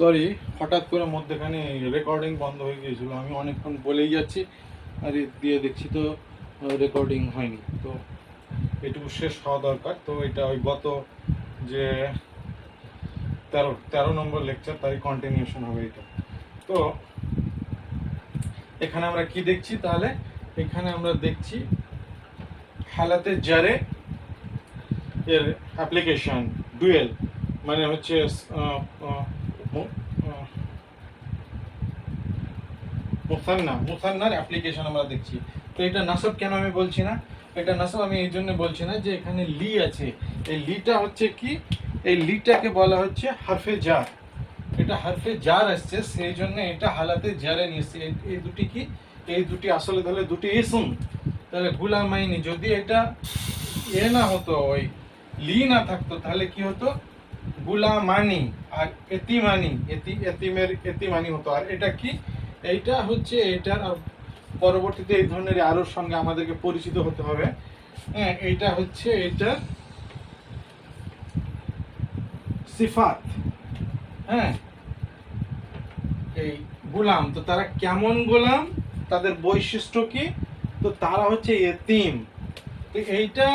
Sorry হঠাৎ করে মধ্যেখানে রেকর্ডিং বন্ধ হয়ে গিয়েছিল। আমি অনেকক্ষণ বলেই যাচ্ছি, আর দিয়ে দেখছি তো রেকর্ডিং হয়নি। তো এটুকু শেষ হওয়া দরকার। তো এটা ওই গত যে তেরো তেরো নম্বর লেকচার তারই কন্টিনিউশন হবে এটা। তো এখানে আমরা কি দেখছি তাহলে? এখানে আমরা দেখছি হালাতে জারে এর অ্যাপ্লিকেশন ডুয়েল মানে হচ্ছে মুসান্না মুসান্নার অ্যাপ্লিকেশন আমরা দেখছি। তো এটা নাসব কেন আমি বলছি না? এটা নাসব আমি এই জন্য বলছি না যে এখানে লি আছে। এই লিটা হচ্ছে কি? এই লিটাকে বলা হচ্ছে হারফে জার। এটা হারফে জার আসছে, সেই জন্য এটা হালাতে জারে নিয়েছে এই- দুটি কি? এই দুটি আসলে তাহলে দুটি ইসম। তাহলে গুলামাইনি, যদি এটা এ না হতো, ওই লি না থাকতো, তাহলে কি হতো? গুলামানি আর এতিমানি। এতি এতিমের এতিমানি হতো। আর এটা কি? এইটা হচ্ছে এটার পরবর্তীতে এই ধরনের আরোর সঙ্গে আমাদেরকে পরিচিত হতে হবে। হ্যাঁ এইটা হচ্ছে এটা সিফাত। হ্যাঁ এই গোলাম, তো তারা কেমন গোলাম? তাদের বৈশিষ্ট্য কি? তো তারা হচ্ছে এতিম। তো এইটা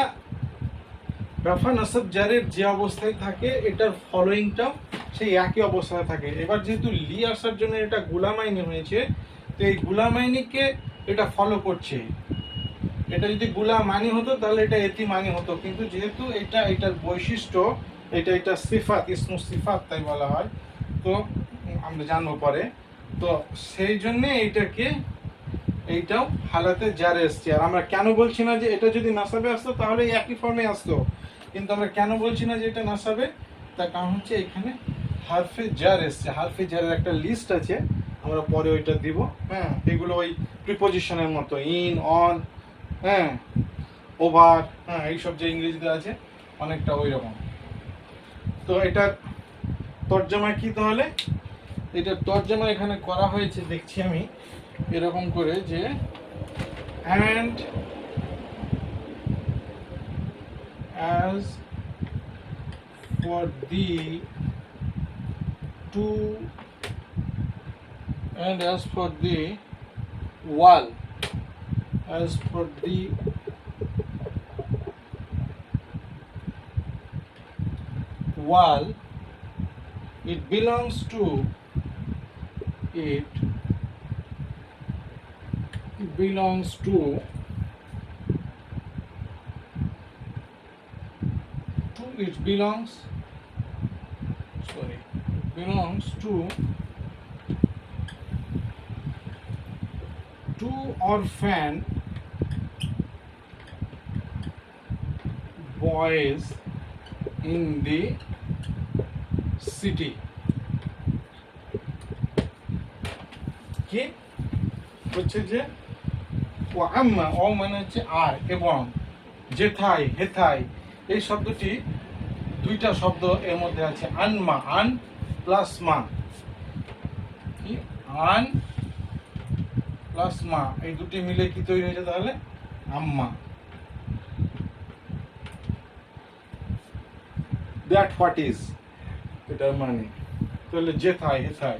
রাফা নাসব জারের যে অবস্থায় থাকে, এটার ফলোয়িংটাও সেই একই অবস্থায় থাকে। এবার যেহেতু লি আসার জন্য এটা গুলামাইনি হয়েছে, তো এই গুলামাইনিকে এটা ফলো করছে। এটা যদি গুলামানি হতো, তাহলে এটা এতি মানি হতো। কিন্তু যেহেতু এটা এটার বৈশিষ্ট্য, এটা এটা সিফাত, ইসমু সিফাত তাই বলা হয়, তো আমরা জানব পরে। তো সেই জন্যে এইটাকে এইটাও হালাতে জারে এসছে। আর আমরা কেন বলছি না যে এটা যদি নাসাবে আসতো, তাহলে একই ফর্মে আসতো। কিন্তু আমরা কেন বলছি না যে এটা নাসাবে? তার কারণ হচ্ছে এখানে হারফে জার এসছে। হারফে জারের একটা লিস্ট আছে আমরা পরে ওইটা দিব। হ্যাঁ এগুলো ওই প্রিপোজিশনের মতো ইন অন হ্যাঁ ওভার হ্যাঁ এইসব যে ইংরেজিতে আছে অনেকটা ওই রকম তো এটার তর্জমা কি তাহলে? এটার তর্জমা এখানে করা হয়েছে দেখছি আমি এরকম করে যে and as for the two and as for the wall as for the wall it belongs to it. It belongs to it belongs sorry belongs to two orphan boys in the city কি হচ্ছে যে ও আম্মা ও মানে হচ্ছে আর এবং যেথায় হেথায় এই শব্দটি দুইটা শব্দ এর মধ্যে আছে আনমা আন প্লাস মা। কি? আন প্লাস মা, এই দুটি মিলে কি তৈরি হয়েছে তাহলে? আম্মা। দ্যাট হোয়াট ইজ এটার মানে। তাহলে যেথায়, হেথায়।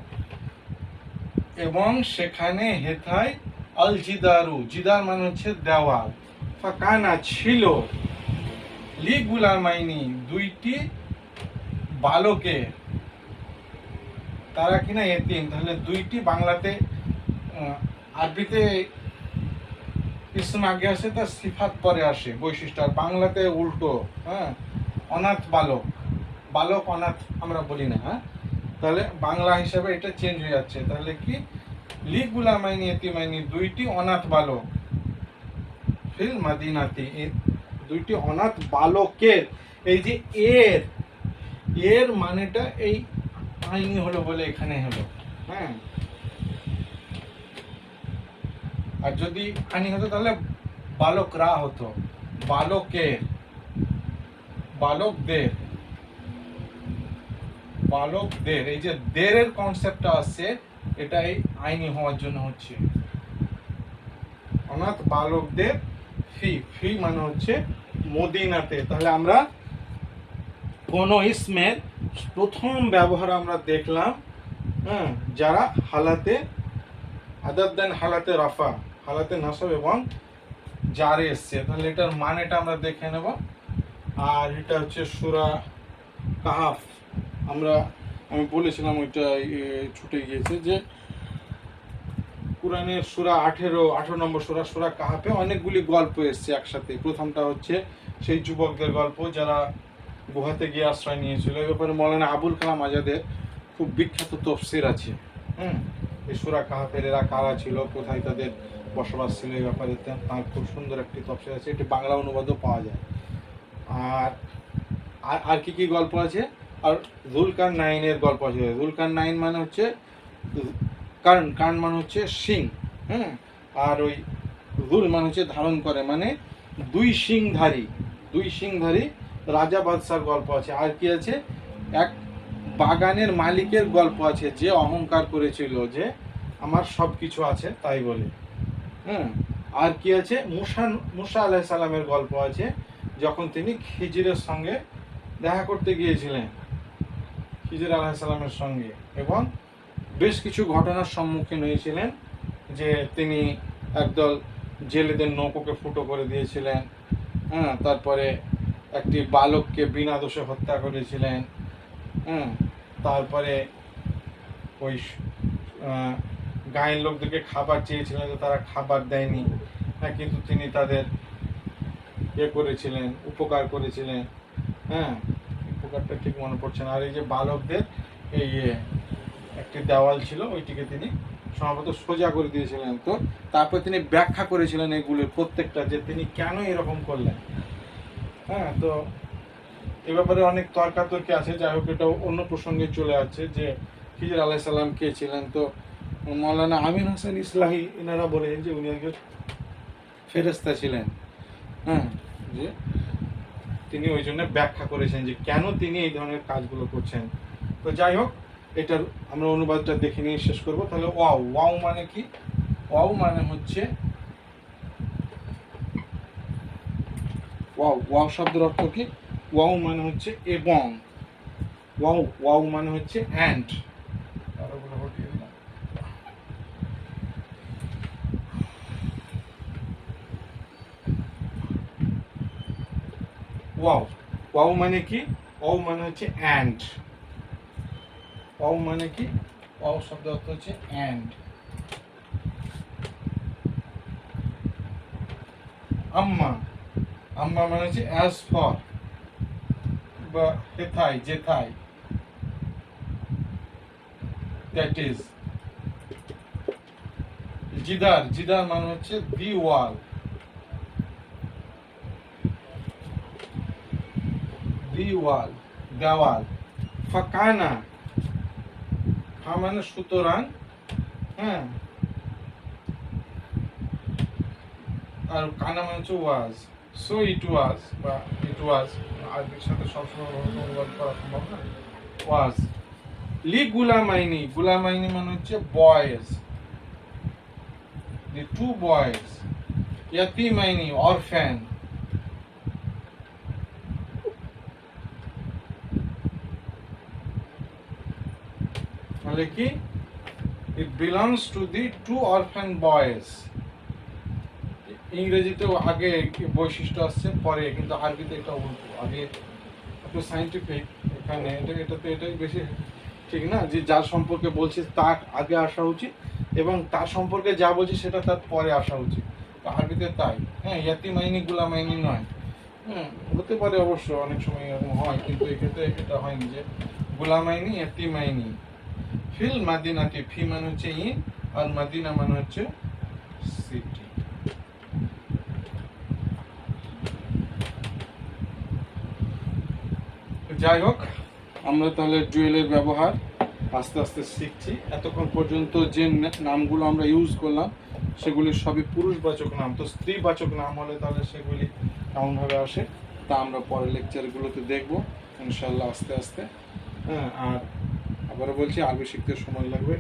এবং সেখানে হেথায় আল জিদারু। জিদার মানে হচ্ছে দেওয়াল। ফাঁকানা ছিল। লি গুলামাইনি দুইটি বালকে, তারা কিনা এতিম, তাহলে দুইটি বাংলাতে আরবিতে ইসম আগে আসে, তার সিফাত পরে আসে, বৈশিষ্ট্য। আর বাংলাতে উল্টো হ্যাঁ অনাথ বালক বালক, অনাথ আমরা বলি না হ্যাঁ? তাহলে বাংলা হিসাবে এটা চেঞ্জ হয়ে যাচ্ছে। তাহলে কি? লি গুলামাইনি এতিমাইনি দুইটি অনাথ বালক। ফিল মাদিনাতি দুইটি অনাথ বালকের, এই যে এর এর মানেটা এই আইনি হলো বলে এখানে হলো। হ্যাঁ। আর যদি আইনি হতো তাহলে বালকরা হতো, বালকের, বালকদের বালকদের, এই যে দেরের কনসেপ্টটা আসছে এটা এই আইনি হওয়ার জন্য হচ্ছে। অনাথ বালকদের ফি ফি মানে হচ্ছে মদিনাতে। তাহলে আমরা কোন ইসমের প্রথম ব্যবহার আমরা দেখলাম হ্যাঁ যারা হালাতে আদার দেন হালাতে রাফা, হালাতে নাসব এবং জারে এসছে। তাহলে এটার মানেটা আমরা দেখে নেব। আর এটা হচ্ছে সুরা কাহাফ। আমরা, আমি বলেছিলাম ওইটা ছুটে গিয়েছে যে কোরআনের সুরা আঠেরো আঠেরো নম্বর সুরা সুরা কাহাফে অনেকগুলি গল্প এসছে একসাথে। প্রথমটা হচ্ছে সেই যুবকদের গল্প যারা গুহাতে গিয়ে আশ্রয় নিয়েছিল। এই ব্যাপারে মৌলানা আবুল কালাম আজাদের খুব বিখ্যাত তফসির আছে। হুম? এই সুরা কাহাফের এরা কারা ছিল, কোথায় তাদের বসবাস ছিল এই ব্যাপারে তার খুব সুন্দর একটি তফসির আছে। এটি বাংলা অনুবাদও পাওয়া যায়। আর আর আর কি কি গল্প আছে? আর জুলকার নাইনের গল্প আছে। জুলকার নাইন মানে হচ্ছে কারণ কারণ মানে হচ্ছে সিং হ্যাঁ আর ওই রুল মানে হচ্ছে ধারণ করে মানে দুই সিংধারী দুই সিংধারী রাজা বাদশার গল্প আছে। আর কি আছে? এক বাগানের মালিকের গল্প আছে, যে অহংকার করেছিল যে আমার সব কিছু আছে তাই বলে হ্যাঁ আর কি আছে? মুসা মুসা আলাহ সালামের গল্প আছে, যখন তিনি খিজিরের সঙ্গে দেখা করতে গিয়েছিলেন, খিজির আলাহ সালামের সঙ্গে, এবং বেশ কিছু ঘটনার সম্মুখীন হয়েছিলেন যে তিনি একদল জেলেদের নৌকোকে ফুটো করে দিয়েছিলেন হ্যাঁ তারপরে একটি বালককে বিনা দোষে হত্যা করেছিলেন হ্যাঁ তারপরে ওই গায়ের লোকদেরকে খাবার চেয়েছিলেন তো তারা খাবার দেয়নি হ্যাঁ কিন্তু তিনি তাদের ইয়ে করেছিলেন উপকার করেছিলেন হ্যাঁ উপকারটা ঠিক মনে পড়ছে না। আর এই যে বালকদের এই ইয়ে, একটি দেওয়াল ছিল, ওইটিকে তিনি সম্ভবত সোজা করে দিয়েছিলেন। তো তারপর তিনি ব্যাখ্যা করেছিলেন এগুলোর প্রত্যেকটা যে তিনি কেন এরকম করলেন। হ্যাঁ তো এ ব্যাপারে অনেক তর্কাতর্কি আছে, যাই হোক এটা অন্য প্রসঙ্গে চলে যাচ্ছে যে খিজির আলাহ সাল্লাম কে ছিলেন। তো মৌলানা আমিন হাসান ইসলাহি এনারা বলেন যে উনি একজন ফেরেস্তা ছিলেন। হ্যাঁ যে তিনি ওই জন্য ব্যাখ্যা করেছেন যে কেন তিনি এই ধরনের কাজগুলো করছেন। তো যাই হোক এটার আমরা অনুবাদটা দেখে নিয়ে শেষ করব। তাহলে ওয়াও ওয়াও মানে কি? ওয়াও মানে হচ্ছে ওয়াও ওয়াও শব্দের অর্থ কি? ওয়াও মানে হচ্ছে এবং। ওয়াও ওয়াও মানে হচ্ছে অ্যান্ড ওয়াও ওয়াও মানে কি? ওয়াও মানে হচ্ছে অ্যান্ড ওয়াও মানে কি? ওয়াও শব্দ অর্থ হচ্ছে অ্যান্ড আম্মা। আম্মা মানে হচ্ছে অ্যাজ ফর বা হেথাই জেথাই দ্যাট ইজ জিদার জিদার মানে হচ্ছে দি ওয়াল দি ওয়াল দেওয়াল। ফাকানা। মানে সুতরাং হ্যাঁ আর কানা মানে হচ্ছে ওয়াজ সো ইট ওয়াজ বা ইট ওয়াজ আরবির সাথে সবসময় অনুবাদ করা সম্ভব না। ওয়াজ লি গুলামাইনি গুলামাইনি মানে হচ্ছে বয়েজ দি টু বয়েজ ইয়াতিমাইনি অরফ্যান তাহলে কি? It belongs to the two orphan boys ইংরেজিতেও আগে বৈশিষ্ট্য আসছে, পরে, কিন্তু আরবিতে এটা উল্টো। আগে একটু সাইন্টিফিক এখানে এটা, এটাতে এটাই বেশি ঠিক না? যে যার সম্পর্কে বলছি, তার আগে আসা উচিত এবং তার সম্পর্কে যা বলছি, সেটা তার পরে আসা উচিত। তো আরবিতে তাই। হ্যাঁ ইয়াতি মাইনি গুলা মাইনি নয়। হুম, হতে পারে অবশ্য অনেক সময় এরকম হয়, কিন্তু এক্ষেত্রে এটা হয়নি যে গুলামাইনি ইয়াতি মাইনি ফিল মাদিনাতি ফি মানে হচ্ছে ই, আর মাদিনা মানে হচ্ছে সিটি। যাই হোক, আমরা তাহলে জুয়েলের ব্যবহার আস্তে আস্তে শিখছি। এতক্ষণ পর্যন্ত যে নামগুলো আমরা ইউজ করলাম, সেগুলি সবই পুরুষবাচক নাম। তো স্ত্রীবাচক নাম হলে তাহলে সেগুলি কেমনভাবে আসে, তা আমরা পরের লেকচারগুলোতে দেখব ইনশাল্লাহ আস্তে আস্তে। হ্যাঁ আর আবারও বলছি আরবি শিখতে সময় লাগবে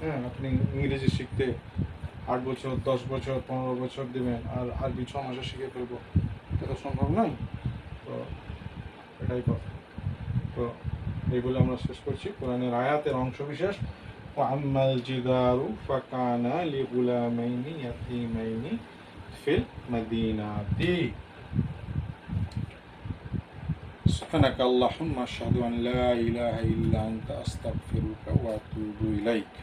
হ্যাঁ আপনি ইংরেজি শিখতে আট বছর দশ বছর পনেরো বছর দেবেন আর আরবি ছ মাসে শিখে ফেলবো এটা তো সম্ভব নয় তো এটাই কথা তো এগুলো আমরা শেষ করছি কোরআনের আয়াতের অংশ বিশেষ وأما الجدار فكان لغلامين يتيمين في المدينة سبحانك اللهم أشهد أن لا إله إلا أنت أستغفرك وأتوب إليك.